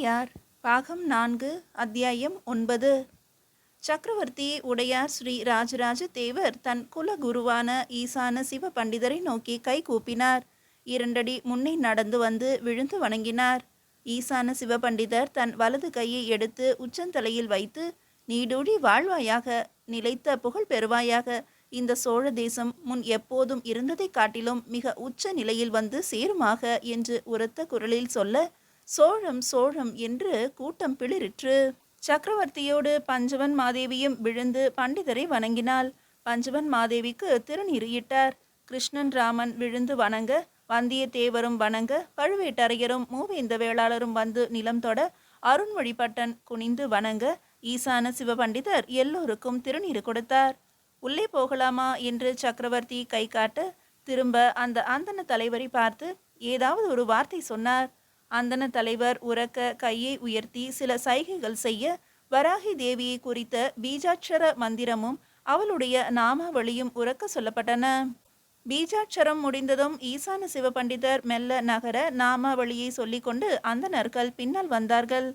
உடையார் பாகம் நான்கு அத்தியாயம் ஒன்பது. சக்கரவர்த்தி உடையார் ஸ்ரீ ராஜராஜ தேவர் தன் குல குருவான ஈசான சிவ பண்டிதரை நோக்கி கை கூப்பினார். இரண்டடி முன்னே நடந்து வந்து விழுந்து வணங்கினார். ஈசான சிவபண்டிதர் தன் வலது கையை எடுத்து உச்சந்தலையில் வைத்து நீடூடி வாழ்வாயாக நிலைத்த புகழ் பெறுவாயாக இந்த சோழ தேசம் முன் எப்போதும் இருந்ததைக் காட்டிலும் மிக உச்ச நிலையில் வந்து சேருமாக என்று உரத்த குரலில் சொல்ல சோழம் சோழம் என்று கூட்டம் பிளிரிற்று சக்கரவர்த்தியோடு பஞ்சவன் மாதேவியும் விழுந்து பண்டிதரை வணங்கினாள். பஞ்சவன் மாதேவிக்கு திருநீரியிட்டார் கிருஷ்ணன் ராமன் விழுந்து வணங்க வந்தியத்தேவரும் வணங்க பழுவேட்டரையரும் மூவேந்த வேளாளரும் வந்து நிலம் தொட அருண்மொழிப்பட்டன் குனிந்து வணங்க ஈசான சிவபண்டிதர் எல்லோருக்கும் திருநீர் கொடுத்தார். உள்ளே போகலாமா என்று சக்கரவர்த்தி கை காட்ட திரும்ப அந்த அந்தன தலைவரை பார்த்து ஏதாவது ஒரு வார்த்தை சொன்னார். அந்தன தலைவர் உரக்க கையை உயர்த்தி சில சைகைகள் செய்ய வராகி தேவியை குறித்த பீஜாட்சர மந்திரமும் அவளுடைய நாமாவளியும் உறக்க சொல்லப்பட்டன. பீஜாட்சரம் முடிந்ததும் ஈசான சிவபண்டிதர் மெல்ல நகர நாமாவளியை சொல்லிக்கொண்டு அந்தணர்கள் பின்னால் வந்தார்கள்.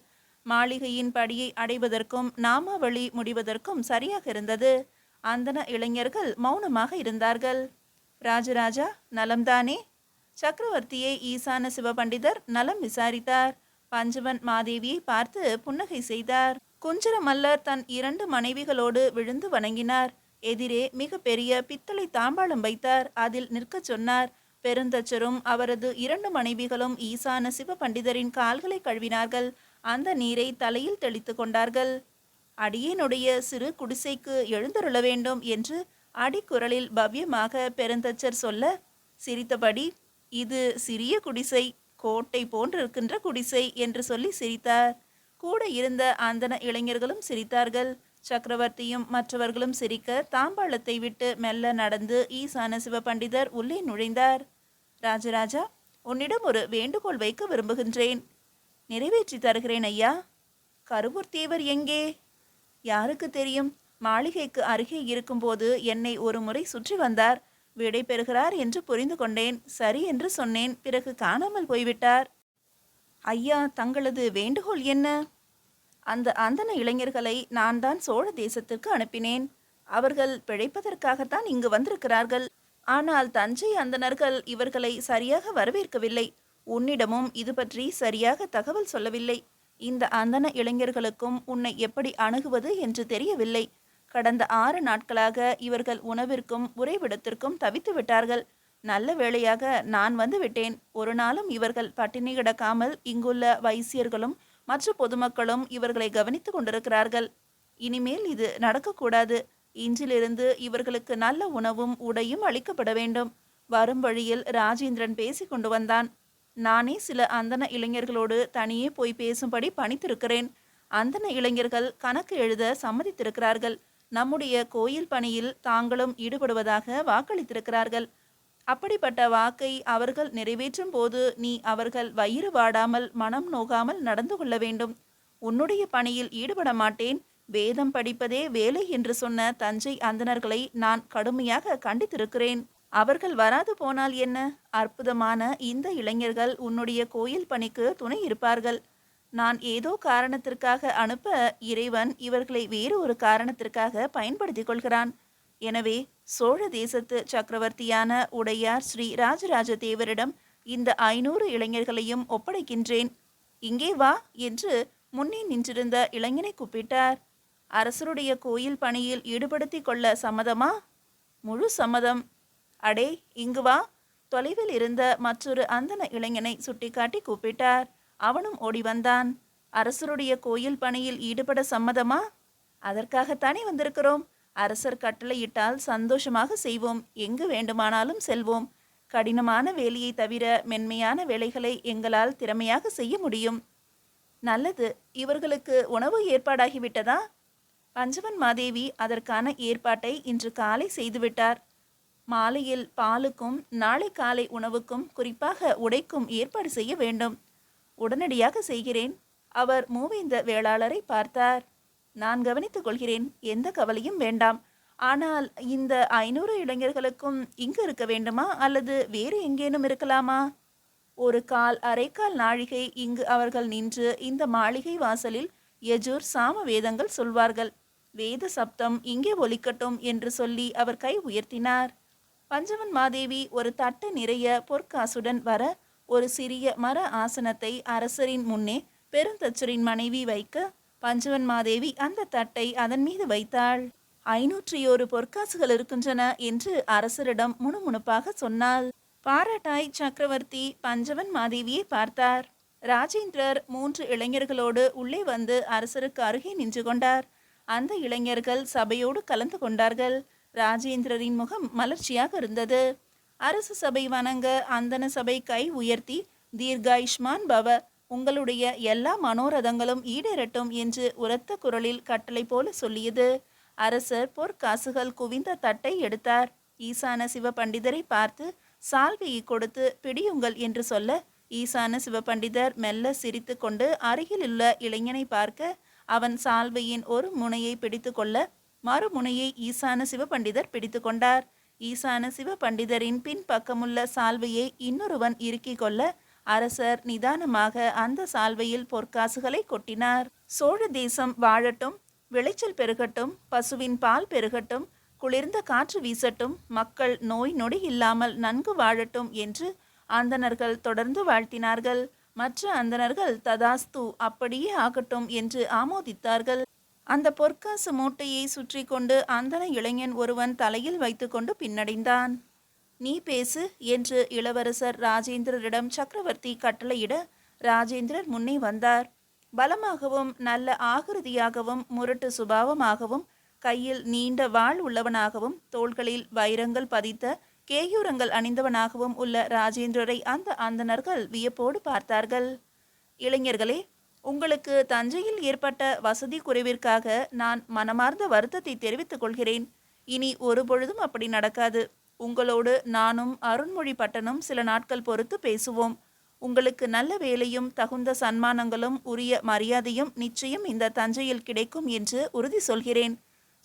மாளிகையின் படியை அடைவதற்கும் நாமாவளி முடிவதற்கும் சரியாக இருந்தது. அந்தன இளைஞர்கள் மௌனமாக இருந்தார்கள். ராஜராஜா நலம்தானே? சக்கரவர்த்தியை ஈசான சிவபண்டிதர் நலம் விசாரித்தார். பஞ்சவன் மாதேவியை பார்த்து புன்னகை செய்தார். குஞ்சர மல்லர் தன் இரண்டு மனைவிகளோடு விழுந்து வணங்கினார். எதிரே மிக பெரிய பித்தளை தாம்பாளம் வைத்தார். அதில் நிற்கச் சொன்னார் பெருந்தச்சரும் அவரது இரண்டு மனைவிகளும் ஈசான சிவபண்டிதரின் கால்களை கழுவினார்கள். அந்த நீரை தலையில் தெளித்து கொண்டார்கள். அடியேனுடைய சிறு குடிசைக்கு எழுந்தருள வேண்டும் என்று அடிக்குரலில் பவ்யமாக பெருந்தச்சர் சொல்ல சிரித்தபடி இது சிறிய குடிசை கோட்டை போன்றிருக்கின்ற குடிசை என்று சொல்லி சிரித்தார். கூட இருந்த அந்தன இளைஞர்களும் சிரித்தார்கள். சக்கரவர்த்தியும் மற்றவர்களும் சிரிக்க தாம்பாளத்தை விட்டு மெல்ல நடந்து ஈசான சிவபண்டிதர் உள்ளே நுழைந்தார். ராஜராஜா உன்னிடம் ஒரு வேண்டுகோள் வைக்க விரும்புகின்றேன். நிறைவேற்றி தருகிறேன் ஐயா. கருவூர் தேவர் எங்கே? யாருக்கு தெரியும்? மாளிகைக்கு அருகே இருக்கும்போது என்னை ஒரு முறை சுற்றி வந்தார். விடை பெறுகிறார் என்று புரிந்து கொண்டேன். சரி என்று சொன்னேன். பிறகு காணாமல் போய்விட்டார். ஐயா தங்களது வேண்டுகோள் என்ன? அந்த அந்தன இளைஞர்களை நான் தான் சோழ தேசத்திற்கு அனுப்பினேன். அவர்கள் பிழைப்பதற்காகத்தான் இங்கு வந்திருக்கிறார்கள். ஆனால் தஞ்சை அந்தணர்கள் இவர்களை சரியாக வரவேற்கவில்லை. உன்னிடமும் இது பற்றி சரியாக தகவல் சொல்லவில்லை. இந்த அந்தன இளைஞர்களுக்கும் உன்னை எப்படி அணுகுவது என்று தெரியவில்லை. கடந்த ஆறு நாட்களாக இவர்கள் உணவிற்கும் உறைவிடத்திற்கும் தவித்து விட்டார்கள். நல்ல வேளையாக நான் வந்து விட்டேன். ஒரு நாளும் இவர்கள் பட்டினி கிடக்காமல் இங்குள்ள வைசியர்களும் மற்ற பொதுமக்களும் இவர்களை கவனித்துக் கொண்டிருக்கிறார்கள். இனிமேல் இது நடக்கக்கூடாது. இன்றிலிருந்து இவர்களுக்கு நல்ல உணவும் உடையும் அளிக்கப்பட வேண்டும். வரும் வழியில் ராஜேந்திரன் பேசி கொண்டு வந்தான். நானே சில அந்தன இளைஞர்களோடு தனியே போய் பேசும்படி பணித்திருக்கிறேன். அந்தன இளைஞர்கள் கணக்கு எழுத சம்மதித்திருக்கிறார்கள். நம்முடைய கோயில் பணியில் தாங்களும் ஈடுபடுவதாக வாக்களித்திருக்கிறார்கள். அப்படிப்பட்ட வாக்கை அவர்கள் நிறைவேற்றும் போது நீ அவர்கள் வயிறு வாடாமல் மனம் நோகாமல் நடந்து கொள்ள வேண்டும். உன்னுடைய பணியில் ஈடுபட மாட்டேன். வேதம் படிப்பதே வேலை என்று சொன்ன தஞ்சை அந்தணர்களை நான் கடுமையாக கண்டித்திருக்கிறேன். அவர்கள் வராது போனால் என்ன? அற்புதமான இந்த இளைஞர்கள் உன்னுடைய கோயில் பணிக்கு துணை இருப்பார்கள். நான் ஏதோ காரணத்திற்காக அனுப்ப இறைவன் இவர்களை வேறு ஒரு காரணத்திற்காக பயன்படுத்திக் கொள்கிறான். எனவே சோழ தேசத்து சக்கரவர்த்தியான உடையார் ஸ்ரீ ராஜராஜ தேவரிடம் இந்த ஐநூறு இளைஞர்களையும் ஒப்படைக்கின்றேன். இங்கே வா என்று முன்னே நின்றிருந்த இளைஞனை கூப்பிட்டார். அரசருடைய கோயில் பணியில் ஈடுபடுத்திக் கொள்ள சம்மதமா? முழு சம்மதம். அடே இங்கு வா. தொலைவில் இருந்த மற்றொரு அந்தன இளைஞனை சுட்டிக்காட்டி கூப்பிட்டார். அவனும் ஓடி வந்தான் அரசருடைய கோயில் பணியில் ஈடுபட சம்மதமா? அதற்காகத்தானே வந்திருக்கிறோம். அரசர் கட்டளையிட்டால் சந்தோஷமாக செய்வோம். எங்கு வேண்டுமானாலும் செல்வோம். கடினமான வேலையை தவிர மென்மையான வேலைகளை எங்களால் திறமையாக செய்ய முடியும். நல்லது. இவர்களுக்கு உணவு ஏற்பாடாகிவிட்டதா? பஞ்சவன் மாதேவி அதற்கான ஏற்பாட்டை இன்று காலை செய்துவிட்டார். மாலையில் பாலுக்கும் நாளை காலை உணவுக்கும் குறிப்பாக உடைக்கும் ஏற்பாடு செய்ய வேண்டும். உடனடியாக செய்கிறேன். அவர் மூவேந்த வேளாளரை பார்த்தார். நான் கவனித்துக் கொள்கிறேன் எந்த கவலையும் வேண்டாம். ஆனால் இந்த ஐநூறு இளைஞர்களுக்கும் இங்கு இருக்க வேண்டுமா? அல்லது வேறு எங்கேனும் இருக்கலாமா? ஒரு கால் அரைக்கால் நாழிகை இங்கு அவர்கள் நின்று இந்த மாளிகை வாசலில் யஜூர் சாம வேதங்கள் சொல்வார்கள். வேத சப்தம் இங்கே ஒலிக்கட்டும் என்று சொல்லி அவர் கை உயர்த்தினார். பஞ்சவன் மாதேவி ஒரு தட்டு நிறைய பொற்காசுடன் வர ஒரு சிறிய மர ஆசனத்தை அரசரின் முன்னே பெருந்தச்சரின் மனைவி வைக்க பஞ்சவன் மாதேவி அந்த தட்டை அதன் மீது வைத்தாள். ஐநூற்றி ஒரு பொற்காசுகள் இருக்கின்றன என்று அரசரிடம் முணுமுணுப்பாக சொன்னாள். பாராட்டாய் சக்கரவர்த்தி பஞ்சவன் மாதேவியை பார்த்தார். ராஜேந்திரர் மூன்று இளைஞர்களோடு உள்ளே வந்து அரசருக்கு அருகே நின்று கொண்டார். அந்த இளைஞர்கள் சபையோடு கலந்து கொண்டார்கள். ராஜேந்திரரின் முகம் மலர்ச்சியாக இருந்தது. அரசு சபை வணங்க அந்தன சபை கை உயர்த்தி தீர்காயுஷ்மான் பவ. உங்களுடைய எல்லா மனோரதங்களும் ஈடேறட்டும் என்று உரத்த குரலில் கட்டளை போல சொல்லியது. அரசர் பொற்காசுகள் குவிந்த தட்டை எடுத்தார். ஈசான சிவபண்டிதரை பார்த்து சால்வையை கொடுத்து பிடியுங்கள் என்று சொல்ல ஈசான சிவபண்டிதர் மெல்ல சிரித்து கொண்டு அருகிலுள்ள இளைஞனை பார்க்க அவன் சால்வையின் ஒரு முனையை பிடித்து கொள்ள மறுமுனையை ஈசான சிவபண்டிதர் பிடித்து கொண்டார். ஈசான சிவபண்டிதரின் பின்பக்கமுள்ள சால்வையை இன்னொருவன் இறுக்கிக் கொள்ள அரசர் நிதானமாக அந்த சால்வையில் பொற்காசுகளை கொட்டினார். சோழ தேசம் வாழட்டும் விளைச்சல் பெருகட்டும் பசுவின் பால் பெருகட்டும் குளிர்ந்த காற்று வீசட்டும் மக்கள் நோய் நொடி இல்லாமல் நன்கு வாழட்டும் என்று அந்தனர்கள் தொடர்ந்து வாழ்த்தினார்கள். மற்ற அந்தனர்கள் ததாஸ்து அப்படியே ஆகட்டும் என்று ஆமோதித்தார்கள். அந்த பொற்காசு மூட்டையை சுற்றி கொண்டு அந்தன இளைஞன் ஒருவன் தலையில் வைத்துக்கொண்டு பின்னடைந்தான். நீ பேசு என்று இளவரசர் ராஜேந்திரரிடம் சக்கரவர்த்தி கட்டளையிட ராஜேந்திரர் முன்னே வந்தார். பலமாகவும் நல்ல ஆகிருதியாகவும் முரட்டு சுபாவமாகவும் கையில் நீண்ட வாள் உள்ளவனாகவும் தோள்களில் வைரங்கள் பதித்த கேயூரங்கள் அணிந்தவனாகவும் உள்ள ராஜேந்திரரை அந்த அந்தணர்கள் வியப்போடு பார்த்தார்கள். இளைஞர்களே உங்களுக்கு தஞ்சையில் ஏற்பட்ட வசதி குறைவிற்காக நான் மனமார்ந்த வருத்தத்தை தெரிவித்துக் கொள்கிறேன். இனி ஒரு பொழுதும் அப்படி நடக்காது. உங்களோடு நானும் அருண்மொழி பட்டனும் சில நாட்கள் பொறுத்து பேசுவோம். உங்களுக்கு நல்ல வேலையும் தகுந்த சன்மானங்களும் உரிய மரியாதையும் நிச்சயம் இந்த தஞ்சையில் கிடைக்கும் என்று உறுதி சொல்கிறேன்.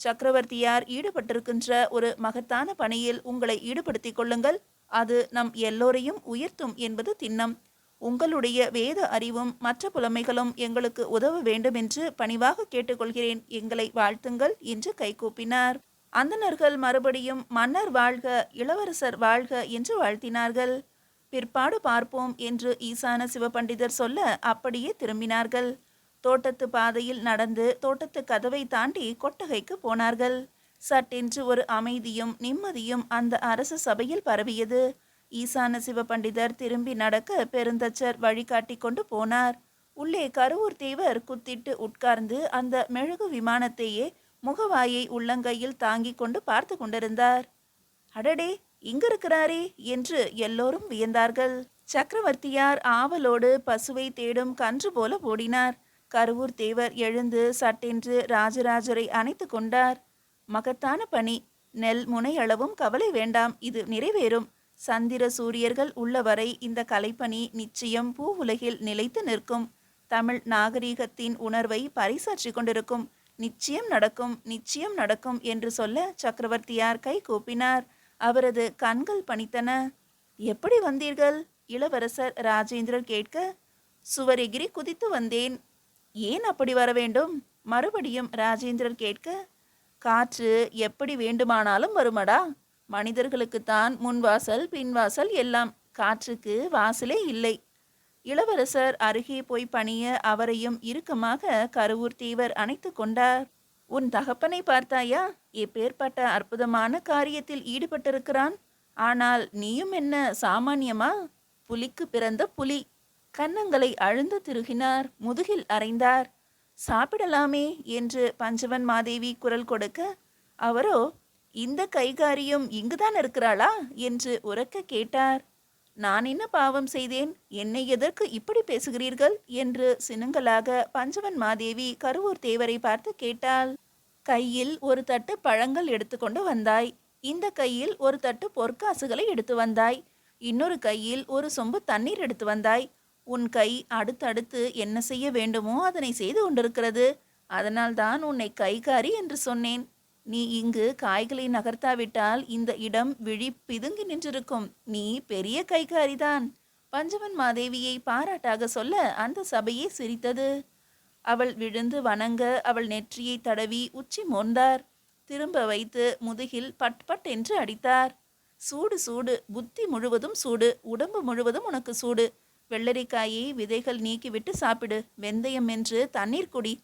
சக்கரவர்த்தியார் ஈடுபட்டிருக்கின்ற ஒரு மகத்தான பணியில் உங்களை ஈடுபடுத்திக் கொள்ளுங்கள். அது நம் எல்லோரையும் உயர்த்தும் என்பது திண்ணம். உங்களுடைய வேத அறிவும் மற்ற புலமைகளும் எங்களுக்கு உதவ வேண்டும் என்று பணிவாக கேட்டுக்கொள்கிறேன். எங்களை வாழ்த்துங்கள் என்று கைகூப்பினார். அந்தணர்கள் மறுபடியும் மன்னர் வாழ்க இளவரசர் வாழ்க என்று வாழ்த்தினார்கள். பிற்பாடு பார்ப்போம் என்று ஈசான சிவபண்டிதர் சொல்ல அப்படியே திரும்பினார்கள். தோட்டத்து பாதையில் நடந்து தோட்டத்து கதவை தாண்டி கொட்டகைக்கு போனார்கள். சட்டென்று ஒரு அமைதியும் நிம்மதியும் அந்த அரச சபையில் பரவியது. ஈசான சிவபண்டிதர் திரும்பி நடக்க பெருந்தச்சர் வழிகாட்டி கொண்டு போனார். உள்ளே கருவூர் தேவர் குத்திட்டு உட்கார்ந்து அந்த மெழுகு விமானத்தையே முகவாயை உள்ளங்கையில் தாங்கிக் கொண்டு பார்த்து கொண்டிருந்தார். அடடே இங்கிருக்கிறாரே என்று எல்லோரும் வியந்தார்கள். சக்கரவர்த்தியார் ஆவலோடு பசுவை தேடும் கன்று போல ஓடினார். கருவூர் தேவர் எழுந்து சட்டென்று ராஜராஜரை அணைத்து கொண்டார். மகத்தான பணி. நெல் முனையளவும் கவலை வேண்டாம். இது நிறைவேறும். சந்திர சூரியர்கள் உள்ளவரை இந்த கலைப்பணி நிச்சயம் பூ உலகில் நிலைத்து நிற்கும். தமிழ் நாகரீகத்தின் உணர்வை பறைசாற்றி கொண்டிருக்கும். நிச்சயம் நடக்கும் நிச்சயம் நடக்கும் என்று சொல்ல சக்கரவர்த்தியார் கை கூப்பினார். அவரது கண்கள் பணித்தன. எப்படி வந்தீர்கள்? இளவரசர் ராஜேந்திரர் கேட்க. சுவர் எகிரி குதித்து வந்தேன். ஏன் அப்படி வர வேண்டும்? மறுபடியும் ராஜேந்திரர் கேட்க. காற்று எப்படி வேண்டுமானாலும் வருமடா. மனிதர்களுக்குத்தான் முன்வாசல் பின்வாசல் எல்லாம். காற்றுக்கு வாசலே இல்லை. இளவரசர் அருகே போய் பணிய அவரையும் இறுக்கமாக கருவூர் தீவர் அணைத்து கொண்டார். உன் தகப்பனை பார்த்தாயா? எப்பேற்பட்ட அற்புதமான காரியத்தில் ஈடுபட்டிருக்கிறான். ஆனால் நீயும் என்ன சாமானியமா? புலிக்கு பிறந்த புலி. கன்னங்களை அழுந்து திருகினார். முதுகில் அறைந்தார் சாப்பிடலாமே என்று பஞ்சவன் மாதேவி குரல் கொடுக்க அவரோ இந்த கைகாரியும் இங்குதான் இருக்கிறாளா? என்று உரக்க கேட்டார். நான் என்ன பாவம் செய்தேன்? என்னை எதற்கு இப்படி பேசுகிறீர்கள்? என்று சினுங்கலாக பஞ்சவன் மாதேவி கருவூர் தேவரை பார்த்து கேட்டாள். கையில் ஒரு தட்டு பழங்கள் எடுத்துக்கொண்டு வந்தாய். இந்த கையில் ஒரு தட்டு பொற்காசுகளை எடுத்து வந்தாய். இன்னொரு கையில் ஒரு சொம்பு தண்ணீர் எடுத்து வந்தாய். உன் கை அடுத்தடுத்து என்ன செய்ய வேண்டுமோ அதனை செய்து கொண்டிருக்கிறது. அதனால்தான் உன்னை கைகாரி என்று சொன்னேன். நீ இங்கு காய்களை நகர்த்தாவிட்டால் இந்த இடம் விழி பிதுங்கி நின்றிருக்கும். நீ பெரிய கைகாரிதான். பஞ்சவன் மாதேவியை பாராட்டாக சொல்ல அந்த சபையே சிரித்தது. அவள் விழுந்து வணங்க அவள் நெற்றியை தடவி உச்சி மோந்தார். திரும்ப வைத்து முதுகில் பட் பட் என்று அடித்தார். சூடு சூடு புத்தி முழுவதும் சூடு உடம்பு முழுவதும் உனக்கு சூடு. வெள்ளரிக்காயை விதைகள் நீக்கிவிட்டு சாப்பிடு. வெந்தயம் என்று தண்ணீர் குடி.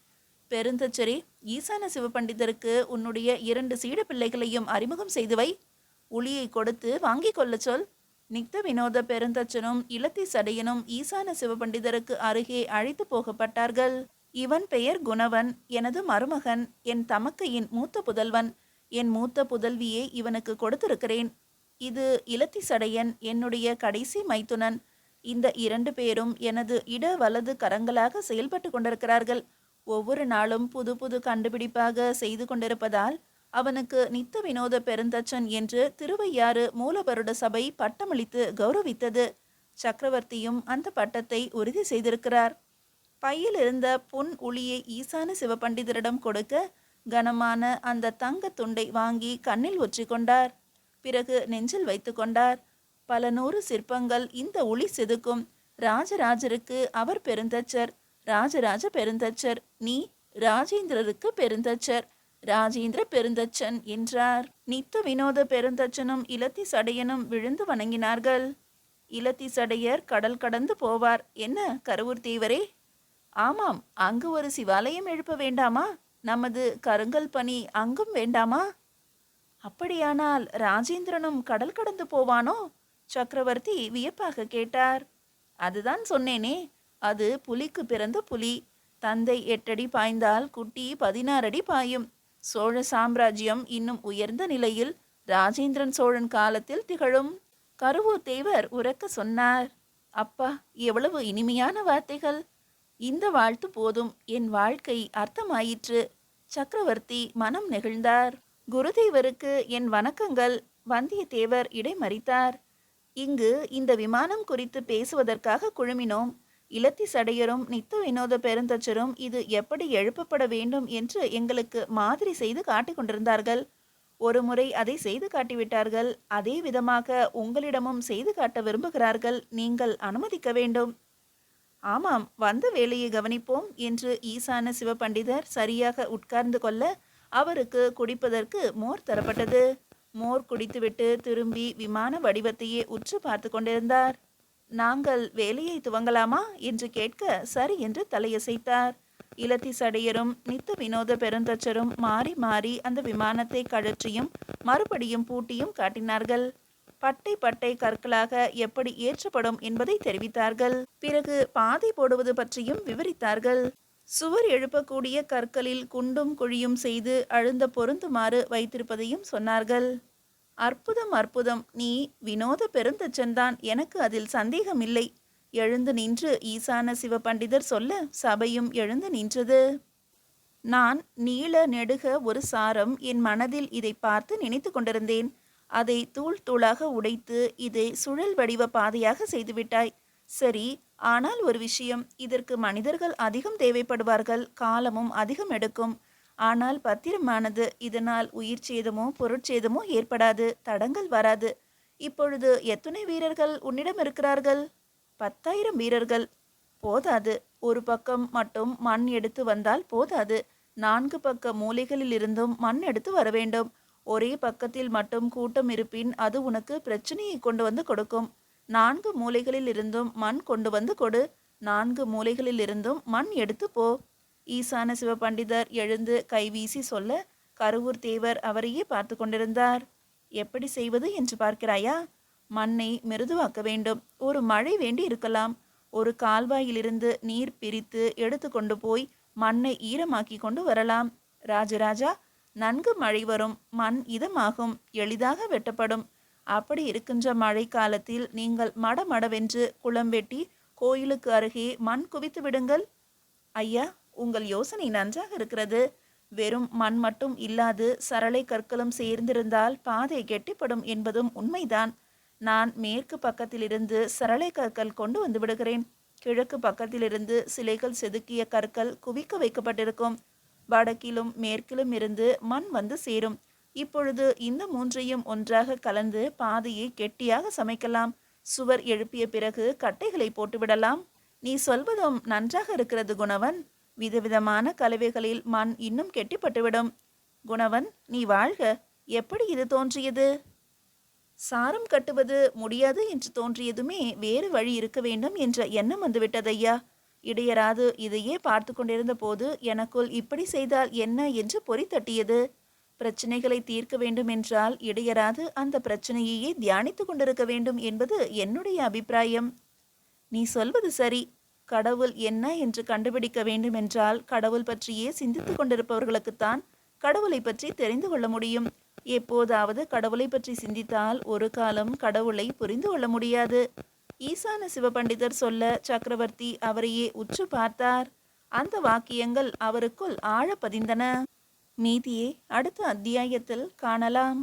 பெருந்தச்சரி ஈசான சிவபண்டிதருக்கு உன்னுடைய இரண்டு சீட பிள்ளைகளையும் அறிமுகம் செய்து வை உளியை கொடுத்து வாங்கிக் கொள்ளச் சொல். நிக்த வினோத பெருந்தச்சனும் இலத்தி சடையனும் ஈசான சிவபண்டிதருக்கு அருகே அழைத்து போகப்பட்டார்கள். இவன் பெயர் குணவன் எனது மருமகன் என் தமக்கையின் மூத்த புதல்வன். என் மூத்த புதல்வியை இவனுக்கு கொடுத்திருக்கிறேன். இது இலத்தி சடையன் என்னுடைய கடைசி மைத்துனன். இந்த இரண்டு பேரும் எனது இட வலது கரங்களாக செயல்பட்டு கொண்டிருக்கிறார்கள். ஒவ்வொரு நாளும் புது புது கண்டுபிடிப்பாக செய்து கொண்டிருப்பதால் அவனுக்கு நித்த வினோத பெருந்தச்சன் என்று திருவையாறு மூலவருட சபை பட்டமளித்து கௌரவித்தது. சக்கரவர்த்தியும் அந்த பட்டத்தை உறுதி செய்திருக்கிறார். பையில் இருந்த பொன் உளியை ஈசான சிவபண்டிதரிடம் கொடுக்க கனமான அந்த தங்க துண்டை வாங்கி கண்ணில் ஒற்றிக்கொண்டார். பிறகு நெஞ்சில் வைத்து கொண்டார். பல நூறு சிற்பங்கள் இந்த ஒளி செதுக்கும் ராஜராஜருக்கு அவர் பெருந்தச்சர். ராஜராஜ பெருந்தச்சர். நீ ராஜேந்திரருக்கு பெருந்தச்சர். ராஜேந்திர பெருந்தச்சன் என்றார். நித்த வினோத பெருந்தச்சனும் இலத்தி சடையனும் விழுந்து வணங்கினார்கள். இலத்தி சடையர் கடல் கடந்து போவார். என்ன கருவூர் தீவரே? ஆமாம் அங்கு ஒரு சிவாலயம் எழுப்ப வேண்டாமா? நமது கருங்கல் பணி அங்கும் வேண்டாமா? அப்படியானால் ராஜேந்திரனும் கடல் கடந்து போவானோ? சக்கரவர்த்தி வியப்பாக கேட்டார். அதுதான் சொன்னேனே அது புலிக்கு பிறந்த புலி. தந்தை எட்டடி பாய்ந்தால் குட்டி பதினாறு அடி பாயும். சோழ சாம்ராஜ்யம் இன்னும் உயர்ந்த நிலையில் ராஜேந்திரன் சோழன் காலத்தில் திகழும். கருவூர் தேவர் உறக்க சொன்னார் அப்பா எவ்வளவு இனிமையான வார்த்தைகள். இந்த வாழ்த்து போதும் என் வாழ்க்கை அர்த்தமாயிற்று. சக்கரவர்த்தி மனம் நெகிழ்ந்தார். குருதேவருக்கு என் வணக்கங்கள். வந்தியத்தேவர் இடைமறித்தார். இங்கு இந்த விமானம் குறித்து பேசுவதற்காக குழுமினோம். இலத்தி சடையரும் நித்த வினோத பெருந்தச்சரும் இது எப்படி எழுப்பப்பட வேண்டும் என்று எங்களுக்கு மாதிரி செய்து காட்டிக் கொண்டிருந்தார்கள். ஒரு முறை அதை செய்து காட்டிவிட்டார்கள். அதே விதமாக உங்களிடமும் செய்து காட்ட விரும்புகிறார்கள். நீங்கள் அனுமதிக்க வேண்டும். ஆமாம் வந்த வேலையை கவனிப்போம் என்று ஈசான சிவபண்டிதர் சரியாக உட்கார்ந்து கொள்ள அவருக்கு குடிப்பதற்கு மோர் தரப்பட்டது. மோர் குடித்துவிட்டு திரும்பி விமான வடிவத்தையே உற்று பார்த்து கொண்டிருந்தார். நாங்கள் வேலையை துவங்கலாமா என்று கேட்க சரி என்று தலையசைத்தார். இலத்தி சடையரும் நித்த வினோத பெருந்தச்சரும் மாறி மாறி அந்த விமானத்தை கழற்றியும் மறுபடியும் பூட்டியும் காட்டினார்கள். பட்டை பட்டை கற்களாக எப்படி ஏற்றப்படும் என்பதை தெரிவித்தார்கள். பிறகு பாதை போடுவது பற்றியும் விவரித்தார்கள். சுவர் எழுப்பக்கூடிய கற்களில் குண்டும் குழியும் செய்து அழுந்த பொருந்துமாறு வைத்திருப்பதையும் சொன்னார்கள். அற்புதம் அற்புதம். நீ வினோத பெருந்தச்சன்தான். எனக்கு அதில் சந்தேகமில்லை. எழுந்து நின்று ஈசான சிவபண்டிதர் சொல்ல சபையும் எழுந்து நின்றது. நான் நீள நெடுக ஒரு சாரம் என் மனதில் இதை பார்த்து நினைத்து கொண்டிருந்தேன். அதை தூள் தூளாக உடைத்து இதை சுழல் வடிவ பாதையாக செய்துவிட்டாய். சரி ஆனால் ஒரு விஷயம். இதற்கு மனிதர்கள் அதிகம் தேவைப்படுவார்கள். காலமும் அதிகம் எடுக்கும். ஆனால் பத்திரமானது இதனால் உயிர் சேதமோ பொருட்சேதமோ ஏற்படாது தடங்கள் வராது. இப்பொழுது எத்தனை வீரர்கள் உன்னிடம் இருக்கிறார்கள்? பத்தாயிரம் வீரர்கள். போதாது. ஒரு பக்கம் மட்டும் மண் எடுத்து வந்தால் போதாது. நான்கு பக்க மூலைகளில் இருந்தும் மண் எடுத்து வர வேண்டும். ஒரே பக்கத்தில் மட்டும் கூட்டம் இருப்பின் அது உனக்கு பிரச்சனையை கொண்டு வந்து கொடுக்கும். நான்கு மூலைகளில் இருந்தும் மண் கொண்டு வந்து கொடு. நான்கு மூலைகளில் இருந்தும் மண் எடுத்து போ. ஈசான சிவபண்டிதர் எழுந்து கைவீசி சொல்ல கருவூர் தேவர் அவரையே பார்த்து கொண்டிருந்தார். எப்படி செய்வது என்று பார்க்கிறாயா? மண்ணை மிருதுவாக்க வேண்டும். ஒரு மழை வேண்டி இருக்கலாம். ஒரு கால்வாயிலிருந்து நீர் பிரித்து எடுத்து கொண்டு போய் மண்ணை ஈரமாக்கி கொண்டு வரலாம். ராஜராஜா நன்கு மழை வரும். மண் இதமாகும். எளிதாக வெட்டப்படும். அப்படி இருக்கின்ற மழை காலத்தில் நீங்கள் மடமடவென்று குளம் வெட்டி கோயிலுக்கு அருகே மண் குவித்து விடுங்கள். ஐயா உங்கள் யோசனை நன்றாக இருக்கிறது. வெறும் மண் மட்டும் இல்லாது சரளை கற்களும் சேர்ந்திருந்தால் பாதை கெட்டிப்படும் என்பதும் உண்மைதான். நான் மேற்கு பக்கத்திலிருந்து சரளை கற்கள் கொண்டு வந்து விடுகிறேன். கிழக்கு பக்கத்திலிருந்து சிலைகள் செதுக்கிய கற்கள் குவிக்க வைக்கப்பட்டிருக்கும். வடக்கிலும் மேற்கிலும் இருந்து மண் வந்து சேரும். இப்பொழுது இந்த மூன்றையும் ஒன்றாக கலந்து பாதையை கெட்டியாக சமைக்கலாம். சுவர் எழுப்பிய பிறகு கட்டைகளை போட்டுவிடலாம். நீ சொல்வதும் நன்றாக இருக்கிறது குணவன். விதவிதமான கலவைகளில் மண் இன்னும் கெட்டிப்பட்டுவிடும். குணவன் நீ வாழ்க. எப்படி இது தோன்றியது? சாரம் கட்டுவது முடியாது என்று தோன்றியதுமே வேறு வழி இருக்க வேண்டும் என்ற எண்ணம் வந்துவிட்டதையா இடையராது இதையே பார்த்து கொண்டிருந்த போது எனக்குள் இப்படி செய்தால் என்ன என்று பொறி தட்டியது. பிரச்சனைகளை தீர்க்க வேண்டும் என்றால் இடையராது அந்த பிரச்சனையையே தியானித்து கொண்டிருக்க வேண்டும் என்பது என்னுடைய அபிப்பிராயம். நீ சொல்வது சரி. கடவுள் என்ன என்று கண்டுபிடிக்க வேண்டுமென்றால் கடவுள் பற்றியே சிந்தித்துக் கொண்டிருப்பவர்களுக்குத்தான் கடவுளை பற்றி தெரிந்து கொள்ள முடியும். எப்போதாவது கடவுளை பற்றி சிந்தித்தால் ஒரு காலம் கடவுளை புரிந்து கொள்ள முடியாது. ஈசான சிவபண்டிதர் சொல்ல சக்கரவர்த்தி அவரையே உற்று பார்த்தார். அந்த வாக்கியங்கள் அவருக்குள் ஆழ பதிந்தன மீதியே அடுத்த அத்தியாயத்தில் காணலாம்.